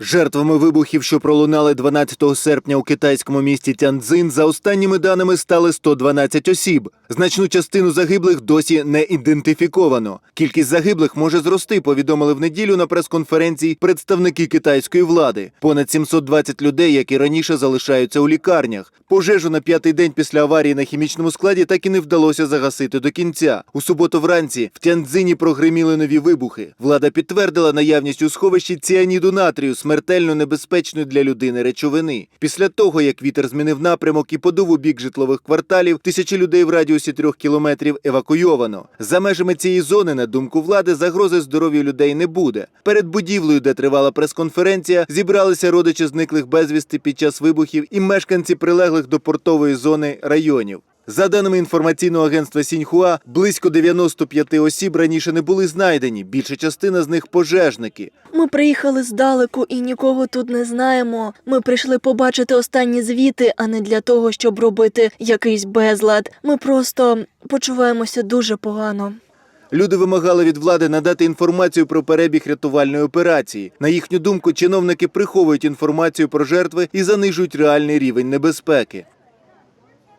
Жертвами вибухів, що пролунали 12 серпня у китайському місті Тяньцзин, за останніми даними стали 112 осіб. Значну частину загиблих досі не ідентифіковано. Кількість загиблих може зрости, повідомили в неділю на прес-конференції представники китайської влади. Понад 720 людей, як і раніше, залишаються у лікарнях. Пожежу на п'ятий день після аварії на хімічному складі так і не вдалося загасити до кінця. У суботу вранці в Тяньцзині прогриміли нові вибухи. Влада підтвердила наявність у сховищі ціаніду натрію, смертельно небезпечної для людини речовини. Після того, як вітер змінив напрямок і подув у бік житлових кварталів, тисячі людей в радіусі трьох кілометрів евакуйовано. За межами цієї зони, на думку влади, загрози здоров'ю людей не буде. Перед будівлею, де тривала прес-конференція, зібралися родичі зниклих безвісти під час вибухів і мешканці прилеглих до портової зони районів. За даними інформаційного агентства Сіньхуа, близько 95 осіб раніше не були знайдені. Більша частина з них пожежники. Ми приїхали здалеку і нікого тут не знаємо. Ми прийшли побачити останні звіти, а не для того, щоб робити якийсь безлад. Ми просто почуваємося дуже погано. Люди вимагали від влади надати інформацію про перебіг рятувальної операції. На їхню думку, чиновники приховують інформацію про жертви і занижують реальний рівень небезпеки.